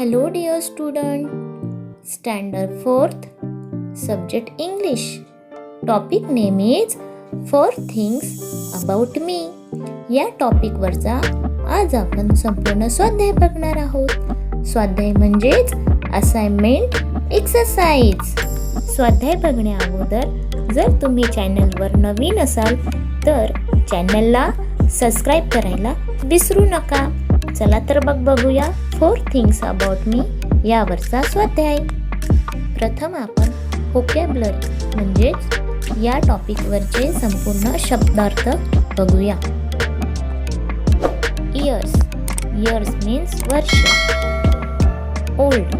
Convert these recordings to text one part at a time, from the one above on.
Hello, dear student. Standard 4th, subject English. Topic name is Four Things About Me. या टॉपिकवरचा आज आपण संपूर्ण स्वाध्याय बघणार आहोत स्वाध्याय म्हणजेच असाइनमेंट एक्सरसाइज स्वाध्याय बघण्या अगोदर जर तुम्ही चॅनलवर नवीन असाल तर चॅनलला सबस्क्राईब करायला विसरू नका चला तर बघ बघूया फोर थिंग्स अबाउट मी यावरचा स्वाध्याय. प्रथम आपण होकॅबलरी म्हणजेच या टॉपिकवरचे संपूर्ण शब्दार्थ बघूया. इयर्स इयर्स मीन्स वर्ष. ओल्ड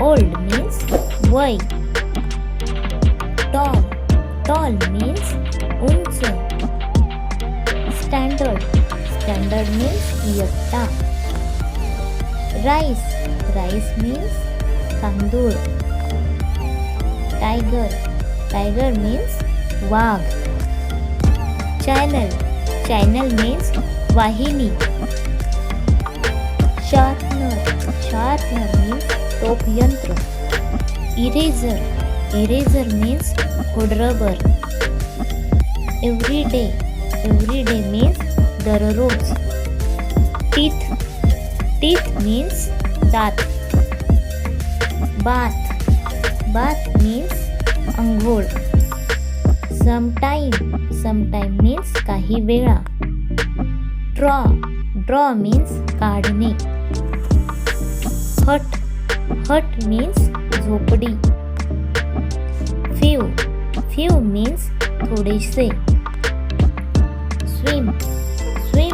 ओल्ड मीन्स वय. टॉल टॉल मीन्स उंच. Standard Standard means yatta. Rice. Rice means tandoor. Tiger. Tiger means wag. Channel. Channel means wahini. Sharpener. Sharpener means top yantra. Eraser. Eraser means good rubber. Every day. Every day means दररोज teeth teeth means दात. Bath bath means अंघोळ. Sometime sometime means काही वेळा. Draw draw means काढणे. Hut hut means झोपडी. Few few means थोडेसे. Swim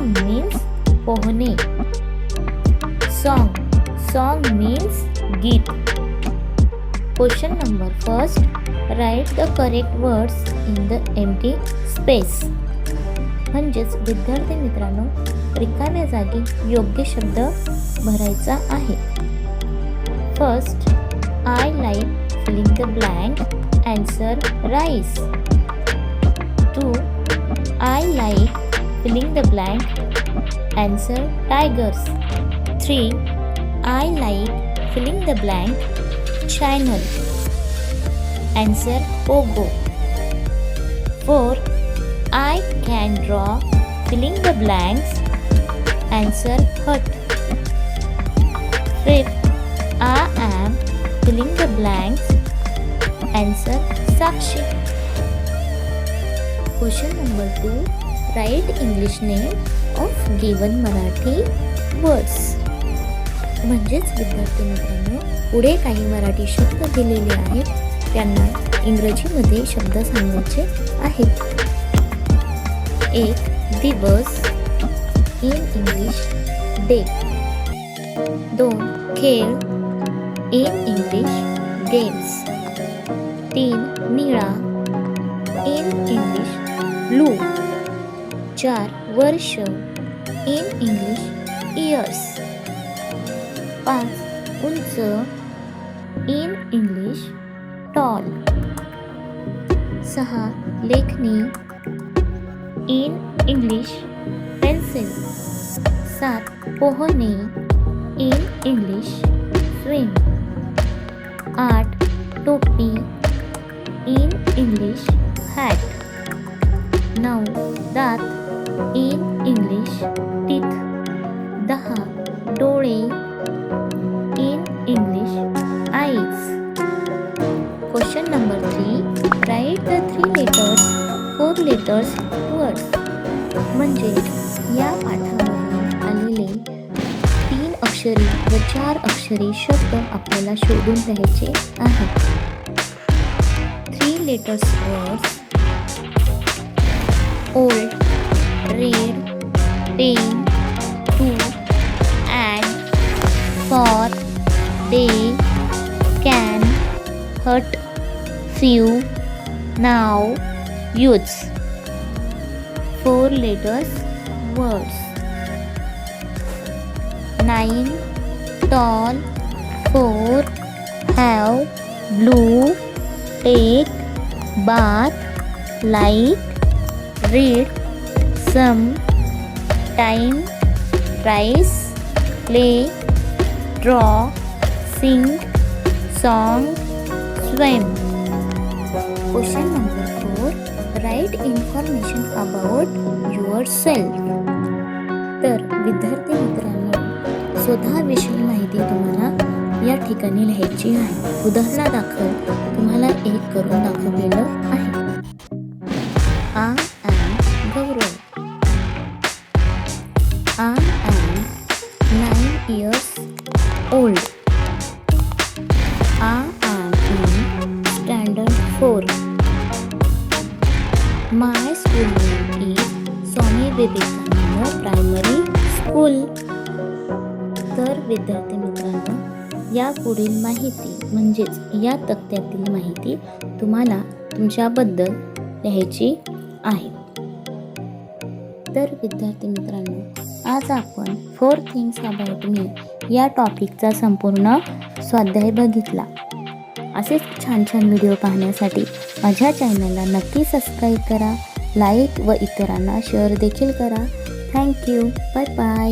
song means पोहणे song song means गीत question number first write the correct words in the empty space म्हणजेच विद्यार्थी मित्रांनो रिकाम्या जागी योग्य शब्द भरायचा आहे. First I like filling the blank answer rice two I like filling the blank. Answer tigers. 3. I like filling the blank channel. Answer pogo. 4. I can draw filling the blanks. Answer hut. Five. I am filling the blanks. Answer Sakshi. Question number 2. Write English name of given Marathi words. म्हणजेच विद्यार्थी मित्रांनो पुढे काही मराठी शब्द दिलेले आहेत त्यांना इंग्रजीमध्ये शब्द सांगायचे आहेत. एक दिवस इन इंग्लिश डे. दोन खेळ इन इंग्लिश गेम्स. तीन निळा इन इंग्लिश ब्लू. चार वर्ष. इन इंग्लिश इयर्स पाच उंच. इन इंग्लिश टॉल सहा लेखनी इन इंग्लिश पेन्सिल सात पोहणे. इन इंग्लिश स्विम आठ टोपी. इन इंग्लिश हॅट नऊ दात. इन इंग्लिश टीथ दहा डोळे in English eyes. Question number three write the three letters four letters words म्हणजे या पाठामध्ये आलेले तीन अक्षरी व चार अक्षरी शब्द आपल्याला शोधून लिहायचे आहेत. Three letters words old red, pink, two and for they can hurt few. Now use four letters words. Nine tall. Four have blue take bath light read some time rice play draw sing song स्वयं question number four write information about yourself तर विद्यार्थी मित्रांनो स्वतःविषयी माहिती तुम्हाला या ठिकाणी लिहायची आहे. उदाहरणादाखल तुम्हाला एक करून दाखवलेलं आहे. I am nine years old I am in standard four my school name is Swami Vivekananda primary school तर विद्यार्थी मित्रांनो या पुढील माहिती म्हणजेच या तक्त्यातील माहिती तुम्हाला तुमच्याबद्दल लिहायची आहे. तर विद्यार्थी मित्रांनो आज आपण फोर थिंग्स अबाउट मी या टॉपिकचा संपूर्ण स्वाध्याय बघितला. असेच छान छान व्हिडिओ पाहण्यासाठी माझ्या चॅनलला नक्की सबस्क्राईब करा लाईक व इतरांना शेअर देखील करा. Thank you bye bye